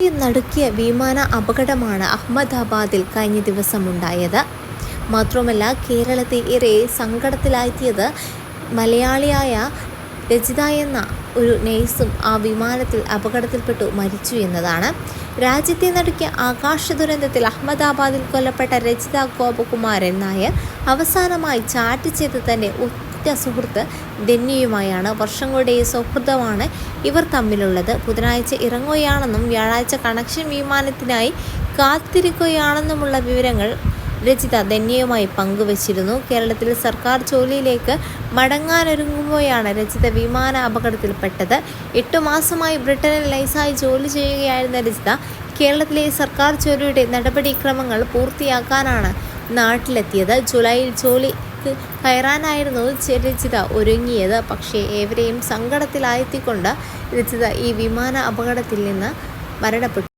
ഈ നടുക്കിയ വിമാന അപകടമാണ് അഹമ്മദാബാദിൽ കഴിഞ്ഞ ദിവസമുണ്ടായത്. മാത്രമല്ല കേരളത്തെ ഏറെ സങ്കടത്തിലാഴ്ത്തിയത് മലയാളിയായ രചിത എന്ന ഒരു നേഴ്സും ആ വിമാനത്തിൽ അപകടത്തിൽപ്പെട്ടു മരിച്ചു എന്നതാണ്. രാജ്യത്തെ നടുക്കിയ ആകാശ ദുരന്തത്തിൽ അഹമ്മദാബാദിൽ കൊല്ലപ്പെട്ട രചിത ഗോപകുമാരൻ നായർ അവസാനമായി ചാറ്റ് ചെയ്ത് തന്റെ ഒറ്റ സുഹൃത്ത് ധന്യയുമായാണ് വർഷങ്ങളുടെ സൗഹൃദമാണ് ഇവർ തമ്മിലുള്ളത്. ബുധനാഴ്ച ഇറങ്ങുകയാണെന്നും വ്യാഴാഴ്ച കണക്ഷൻ വിമാനത്തിനായി കാത്തിരിക്കുകയാണെന്നുമുള്ള വിവരങ്ങൾ രചിത ധന്യയുമായി പങ്കുവച്ചിരുന്നു. കേരളത്തിൽ സർക്കാർ ജോലിയിലേക്ക് മടങ്ങാനൊരുങ്ങുമ്പോഴാണ് രചിത വിമാന അപകടത്തിൽപ്പെട്ടത്. എട്ടു മാസമായി ബ്രിട്ടനിൽ ലൈസായി ജോലി ചെയ്യുകയായിരുന്ന രചിത കേരളത്തിലെ സർക്കാർ ജോലിയുടെ നടപടിക്രമങ്ങൾ പൂർത്തിയാക്കാനാണ് നാട്ടിലെത്തിയത്. ജൂലൈയിൽ ജോലി കയറാനായിരുന്നു രചിത ഒരുങ്ങിയത്. പക്ഷേ ഏവരെയും സങ്കടത്തിലായെത്തിക്കൊണ്ട് രചിത ഈ വിമാന അപകടത്തിൽ നിന്ന് മരണപ്പെട്ടു.